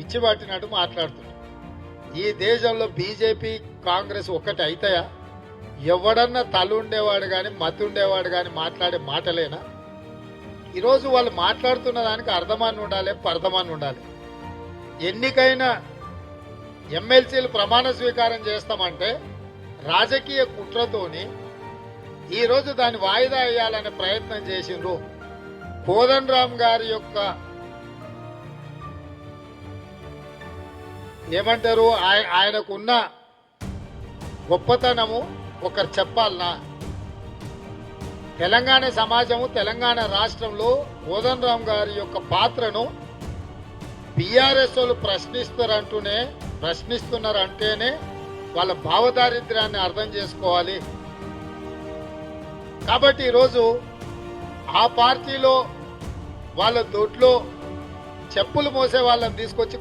పిచ్చి పట్టినట్టు మాట్లాడుతున్నారు ఈ దేశంలో బీజేపీ కాంగ్రెస్ ఒక్కటి అవుతాయా ఎవడన్నా తలుండేవాడు కానీ మతి ఉండేవాడు కానీ మాట్లాడే మాటలేనా? ఈరోజు వాళ్ళు మాట్లాడుతున్న దానికి అర్థమాన్ని ఉండాలి పర్థమాన్ని ఉండాలి. ఎన్నికైన ఎమ్మెల్సీలు ప్రమాణ స్వీకారం చేస్తామంటే రాజకీయ కుట్రతోని ఈరోజు దాన్ని వాయిదా వేయాలనే ప్రయత్నం చేసిండ్రు కోదన్ రామ్ గారి యొక్క ఏమంటారు? ఆయన ఆయనకున్న గొప్పతనము ఒకరు చెప్పాలనా? తెలంగాణ సమాజము తెలంగాణ రాష్ట్రంలో కోదన్ రామ్ గారి యొక్క పాత్రను బీఆర్ఎస్ వాళ్ళు ప్రశ్నిస్తారంటూనే ప్రశ్నిస్తున్నారంటేనే వాళ్ళ భావదారిద్ర్యాన్ని అర్థం చేసుకోవాలి. కాబట్టి ఈరోజు ఆ పార్టీలో వాళ్ళ దొడ్లో చెప్పులు మోసే వాళ్ళని తీసుకొచ్చి